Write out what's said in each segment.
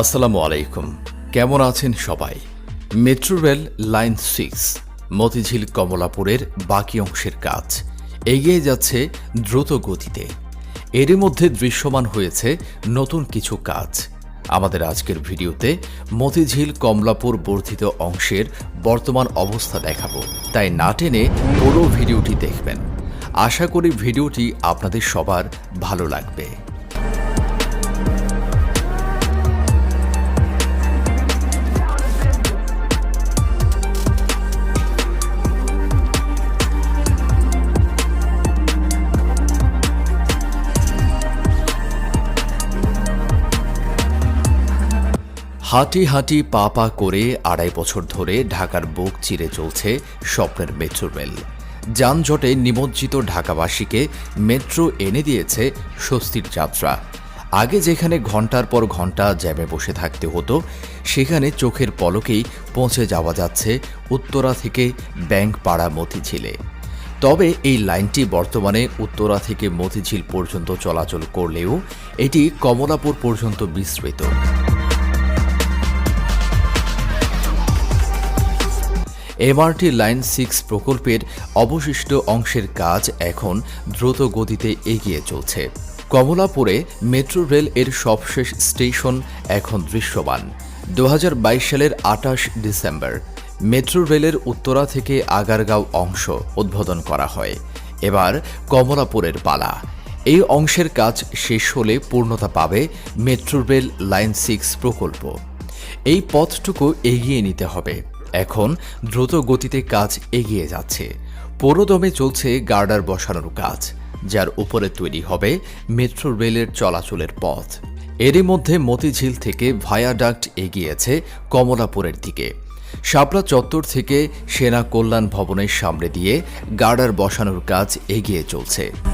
আসসালামু আলাইকুম। কেমন আছেন সবাই? Metro rail line six, Motijheel কমলাপুরের বাকি অংশের কাজ এগিয়ে যাচ্ছে দ্রুত গতিতে। এরই মধ্যে দৃশ্যমান হয়েছে নতুন কিছু কাজ। আমাদের আজকের ভিডিওতে মতিঝিল কমলাপুর বর্ধিত অংশের বর্তমান অবস্থা দেখাবো। তাই না টেনে পুরো ভিডিওটি দেখবেন। আশা করি ভিডিওটি আপনাদের সবার ভালো লাগবে। হাঁটি হাঁটি পা পা করে আড়াই বছর ধরে ঢাকার বুক চিরে চলছে স্বপ্নের মেট্রো রেল। যানজটে নিমজ্জিত ঢাকাবাসীকে মেট্রো এনে দিয়েছে স্বস্তির যাত্রা। আগে যেখানে ঘণ্টার পর ঘণ্টা জ্যামে বসে থাকতে হতো, সেখানে চোখের পলকেই পৌঁছে যাওয়া যাচ্ছে উত্তরা থেকে ব্যাংক পাড়া মতিঝিলে। তবে এই লাইনটি বর্তমানে উত্তরা থেকে মতিঝিল পর্যন্ত চলাচল করলেও এটি কমলাপুর পর্যন্ত বিস্তৃত। এমআরটি লাইন সিক্স প্রকল্পের অবশিষ্ট অংশের কাজ এখন দ্রুত গতিতে এগিয়ে চলছে। কমলাপুরে মেট্রো রেল এর সবশেষ স্টেশন এখন দৃশ্যমান। দু হাজার বাইশ সালের আটাশ ডিসেম্বর, মেট্রো রেলের উত্তরা থেকে আগারগাঁও অংশ উদ্বোধন করা হয়। এবার কমলাপুরের পালা। এই অংশের কাজ শেষ হলে পূর্ণতা পাবে মেট্রো রেল লাইন সিক্স প্রকল্প। এই পথটুকু এগিয়ে নিতে হবে। এখন দ্রুত গতিতে কাজ এগিয়ে যাচ্ছে। পুরোদমে চলছে গার্ডার বসানোর কাজ, যার উপরে তৈরি হবে মেট্রো রেলের চলাচলের পথ। এরই মধ্যে মতিঝিল থেকে ভায়াডাক্ট এগিয়েছে কমলাপুরের দিকে। শাপলা চত্বর থেকে সেনা কল্যাণ ভবনের সামনে দিয়ে গার্ডার বসানোর কাজ এগিয়ে চলছে।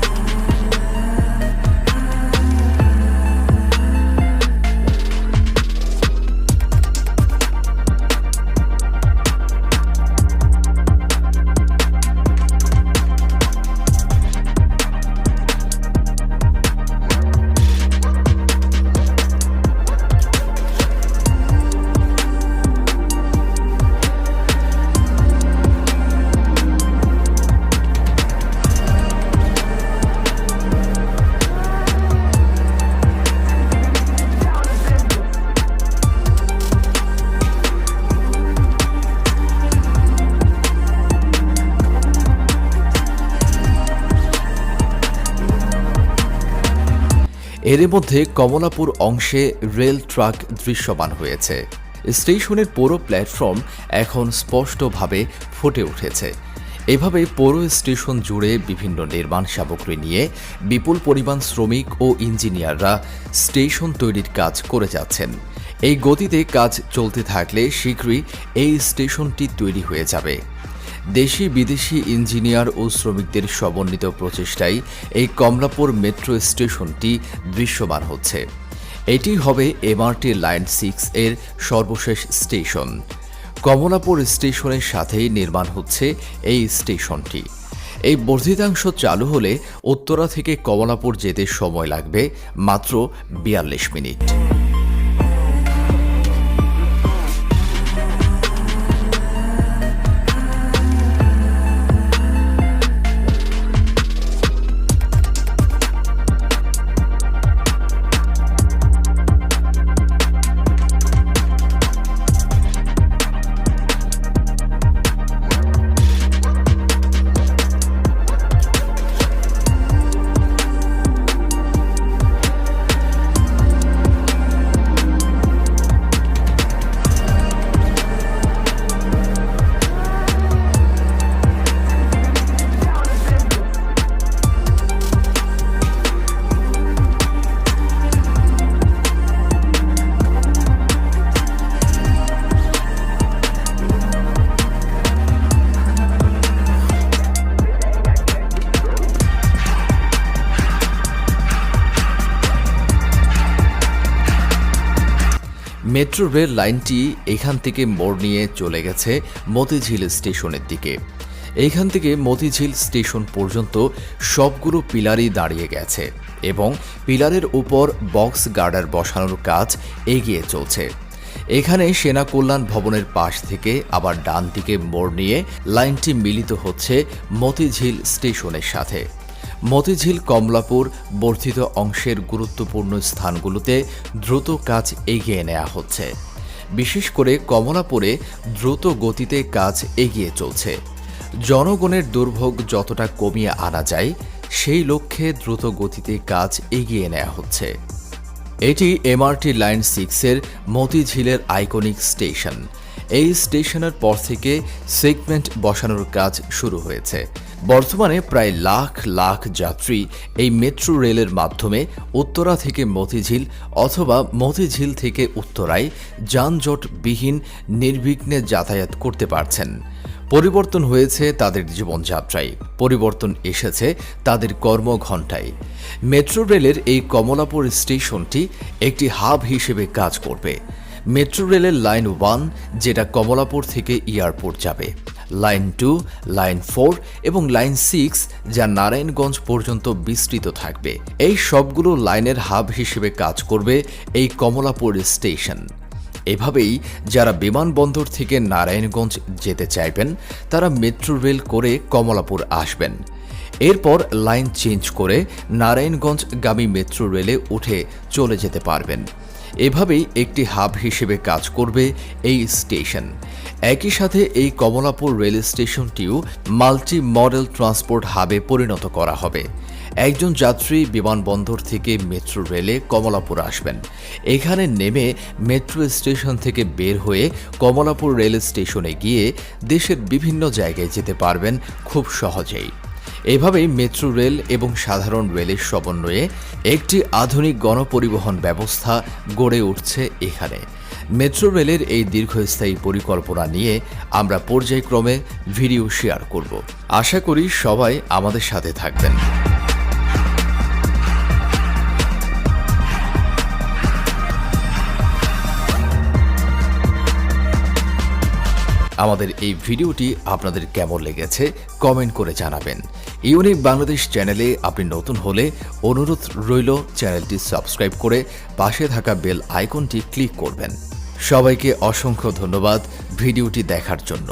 এর মধ্যে কমলাপুর অংশে রেল ট্রাক দৃশ্যমান হয়েছে। স্টেশনের পুরো প্ল্যাটফর্ম এখন স্পষ্টভাবে ফুটে উঠেছে। এভাবে পৌর স্টেশন জুড়ে বিভিন্ন নির্মাণ সামগ্রী নিয়ে বিপুল পরিমাণ শ্রমিক ও ইঞ্জিনিয়াররা স্টেশন তৈরির কাজ করে যাচ্ছেন। এই গতিতে কাজ চলতে থাকলে শীঘ্রই এই স্টেশনটি তৈরি হয়ে যাবে। দেশি বিদেশি ইঞ্জিনিয়ার ও শ্রমিকদের সমন্বিত প্রচেষ্টায় এই কমলাপুর মেট্রো স্টেশনটি দৃশ্যমান হচ্ছে। এটি হবে এমআরটি লাইন সিক্স এর সর্বশেষ স্টেশন। কমলাপুর স্টেশনের সাথেই নির্মাণ হচ্ছে এই স্টেশনটি। এই বর্ধিতাংশ চালু হলে উত্তরা থেকে কমলাপুর যেতে সময় লাগবে মাত্র বিয়াল্লিশ মিনিট। মেট্রো রেল লাইনটি এখান থেকে মোড় নিয়ে চলে গেছে মতিঝিল স্টেশনের দিকে। এইখান থেকে মতিঝিল স্টেশন পর্যন্ত সবগুলো পিলারই দাঁড়িয়ে গেছে এবং পিলারের উপর বক্স গার্ডার বসানোর কাজ এগিয়ে চলছে। এখানে সেনা কল্যাণ ভবনের পাশ থেকে আবার ডান দিকে মোড় নিয়ে লাইনটি মিলিত হচ্ছে মতিঝিল স্টেশনের সাথে। মতিঝিল কমলাপুর বর্ধিত অংশের গুরুত্বপূর্ণ স্থানগুলোতে দ্রুত কাজ এগিয়ে নেওয়া হচ্ছে। বিশেষ করে কমলাপুরে দ্রুত গতিতে কাজ এগিয়ে চলছে। জনগণের দুর্ভোগ যতটা কমিয়ে আনা যায়, সেই লক্ষ্যে দ্রুত গতিতে কাজ এগিয়ে নেওয়া হচ্ছে। এটি এমআরটি লাইন সিক্সের মতিঝিলের আইকনিক স্টেশন। এই স্টেশনের পর থেকে সেগমেন্ট বসানোর কাজ শুরু হয়েছে। বর্তমানে প্রায় লাখ লাখ যাত্রী এই মেট্রো রেলের মাধ্যমে উত্তরা থেকে মতিঝিল অথবা মতিঝিল থেকে উত্তরায় যানজটবিহীন নির্বিঘ্নে যাতায়াত করতে পারছেন। পরিবর্তন হয়েছে তাদের জীবনযাত্রায়। পরিবর্তন এসেছে তাদের কর্মঘণ্টায়। মেট্রো রেলের এই কমলাপুর স্টেশনটি একটি হাব হিসেবে কাজ করবে। মেট্রো রেলের লাইন ওয়ান, যেটা কমলাপুর থেকে এয়ারপোর্ট যাবে। লাইন টু, লাইন ফোর এবং লাইন সিক্স, যা নারায়ণগঞ্জ পর্যন্ত বিস্তৃত থাকবে। এই সবগুলো লাইনের হাব হিসেবে কাজ করবে এই কমলাপুর স্টেশন। এভাবেই যারা বিমানবন্দর থেকে নারায়ণগঞ্জ যেতে চাইবেন, তারা মেট্রো রেল করে কমলাপুর আসবেন। এরপর লাইন চেঞ্জ করে নারায়ণগঞ্জগামী মেট্রো রেলে উঠে চলে যেতে পারবেন। এভাবেই একটি হাব হিসেবে কাজ করবে এই স্টেশন। একই সাথে এই কমলাপুর রেল স্টেশনটিও মাল্টি মডেল ট্রান্সপোর্ট হাবে পরিণত করা হবে। একজন যাত্রী বিমানবন্দর থেকে মেট্রো রেলে কমলাপুর আসবেন। এখানে নেমে মেট্রো স্টেশন থেকে বের হয়ে কমলাপুর রেল স্টেশনে গিয়ে দেশের বিভিন্ন জায়গায় যেতে পারবেন খুব সহজেই। এভাবেই মেট্রো রেল এবং সাধারণ রেলের সমন্বয়ে একটি আধুনিক গণপরিবহন ব্যবস্থা গড়ে উঠছে এখানে। মেট্রো রেলের এই দীর্ঘস্থায়ী পরিকল্পনা নিয়ে আমরা পর্যায়ক্রমে ভিডিও শেয়ার করব। আশা করি সবাই আমাদের সাথে থাকবেন। আমাদের এই ভিডিওটি আপনাদের কেমন লেগেছে কমেন্ট করে জানাবেন। ইউনিক বাংলাদেশ চ্যানেলে আপনি নতুন হলে অনুরোধ রইল চ্যানেলটি সাবস্ক্রাইব করে পাশে থাকা বেল আইকনটি ক্লিক করবেন। সবাইকে অসংখ্য ধন্যবাদ ভিডিওটি দেখার জন্য।